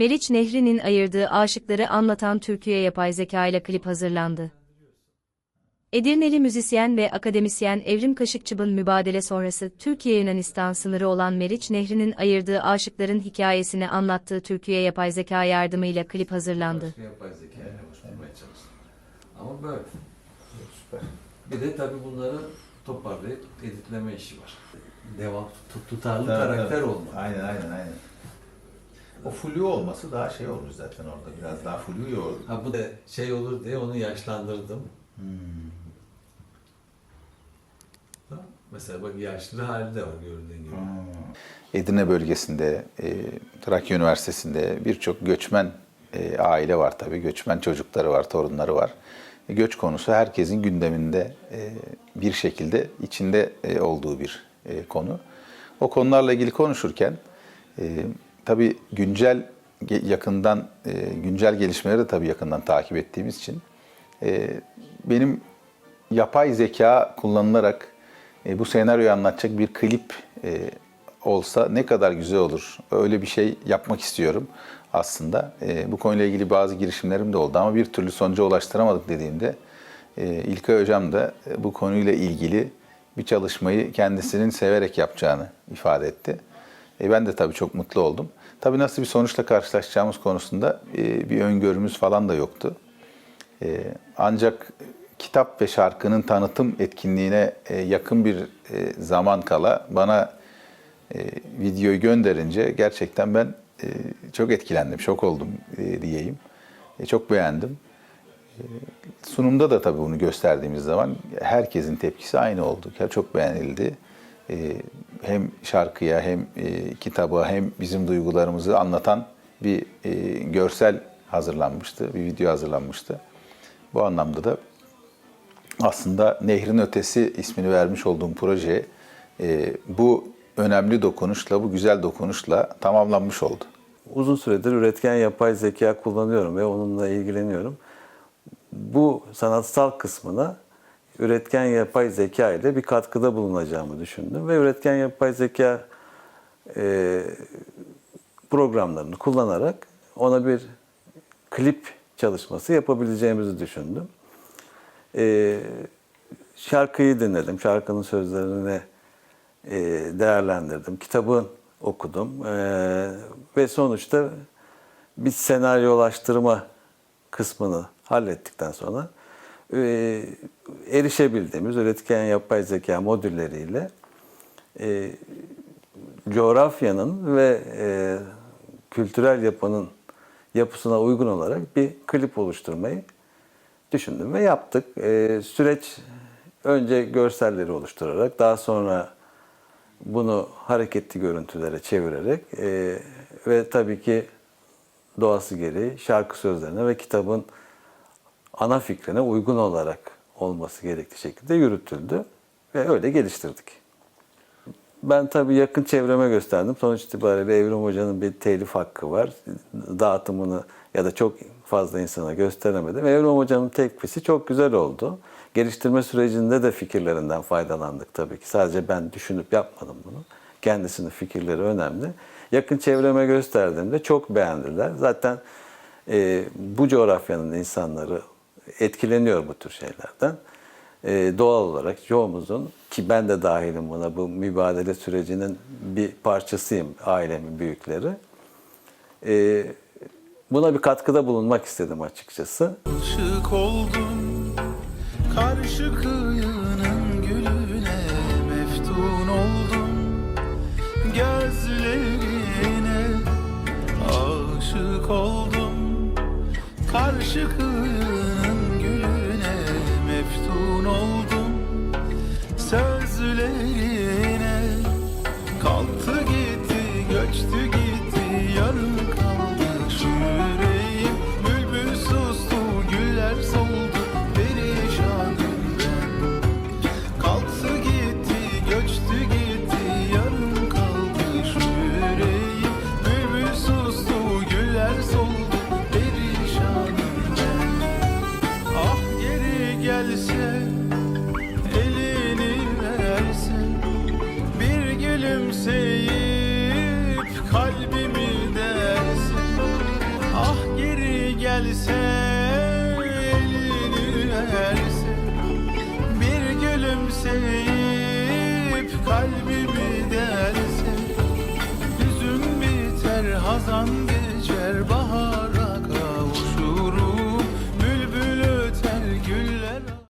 Meriç Nehri'nin ayırdığı aşıkları anlatan türküye yapay zeka ile klip hazırlandı. Edirneli müzisyen ve akademisyen Evrim Kaşıkçıb'ın mübadele sonrası Türkiye-Yunanistan sınırı olan Meriç Nehri'nin ayırdığı aşıkların hikayesini anlattığı türküye yapay zeka yardımıyla klip hazırlandı. Başka yapay zekayla oluşturmaya çalıştım. Ama böyle. Süper. Bir de tabii bunları toparlayıp editleme işi var. Devam, tut- tutarlı karakter tabii. olma. Aynen aynen aynen. O flu olması daha şey olmuş zaten orada. Biraz daha flu yordu. Ha bu da şey olur diye onu yaşlandırdım. Hmm. Mesela bak yaşlı hali de var gördüğün gibi. Edirne bölgesinde, e, Trakya Üniversitesi'nde birçok göçmen e, aile var tabii. Göçmen çocukları var, torunları var. E, göç konusu herkesin gündeminde e, bir şekilde içinde e, olduğu bir e, konu. O konularla ilgili konuşurken e, tabii güncel yakından e, güncel gelişmeleri de tabii yakından takip ettiğimiz için e, benim yapay zeka kullanılarak e, bu senaryoyu anlatacak bir klip olsa ne kadar güzel olur. Öyle bir şey yapmak istiyorum aslında. Bu konuyla ilgili bazı girişimlerim de oldu ama bir türlü sonuca ulaştıramadık dediğimde İlkay Hocam da bu konuyla ilgili bir çalışmayı kendisinin severek yapacağını ifade etti. E, ben de tabii çok mutlu oldum. Tabii nasıl bir sonuçla karşılaşacağımız konusunda e, bir öngörümüz falan da yoktu. Ee, ancak kitap ve şarkının tanıtım etkinliğine e, yakın bir e, zaman kala bana e, videoyu gönderince gerçekten ben e, çok etkilendim, şok oldum e, diyeyim. E, Çok beğendim. E, Sunumda da tabii bunu gösterdiğimiz zaman herkesin tepkisi aynı oldu. Çok beğenildi. E, Hem şarkıya hem e, kitaba hem bizim duygularımızı anlatan bir e, görsel hazırlanmıştı, bir video hazırlanmıştı. Bu anlamda da aslında Nehrin Ötesi ismini vermiş olduğum proje e, bu önemli dokunuşla, bu güzel dokunuşla tamamlanmış oldu. Uzun süredir üretken yapay zeka kullanıyorum ve onunla ilgileniyorum. Bu sanatsal kısmına üretken yapay zeka ile bir katkıda bulunacağımı düşündüm ve üretken yapay zeka e, programlarını kullanarak ona bir klip çalışması yapabileceğimizi düşündüm. E, şarkıyı dinledim, şarkının sözlerini e, değerlendirdim, kitabı okudum E, ve sonuçta bir senaryolaştırma kısmını hallettikten sonra e, erişebildiğimiz üretken yapay zeka modülleriyle e, coğrafyanın ve e, kültürel yapının yapısına uygun olarak bir klip oluşturmayı düşündüm ve yaptık. E, süreç önce görselleri oluşturarak daha sonra bunu hareketli görüntülere çevirerek e, ve tabii ki doğası gereği şarkı sözlerine ve kitabın ana fikrine uygun olarak olması gerektiği şekilde yürütüldü ve öyle geliştirdik. Ben tabii yakın çevreme gösterdim. Sonuç itibariyle Evrim Hoca'nın bir telif hakkı var. Dağıtımını ya da çok fazla insana gösteremedim. Evrim Hoca'nın tekfisi çok güzel oldu. Geliştirme sürecinde de fikirlerinden faydalandık tabii ki. Sadece ben düşünüp yapmadım bunu. Kendisinin fikirleri önemli. Yakın çevreme gösterdiğimde çok beğendiler. Zaten e, bu coğrafyanın insanları etkileniyor bu tür şeylerden. E, doğal olarak çoğumuzun ki ben de dahilim buna bu mübadele sürecinin bir parçasıyım ailemin büyükleri. E, buna bir katkıda bulunmak istedim açıkçası. Aşık oldum karşı kıyının gülüne meftun oldum gözlerine aşık oldum karşı kıyının elini verse bir gülümseyip kalbimi derse ah geri gelse elini verse bir gülümseyip kalbimi derse hüzün biter hazan gelir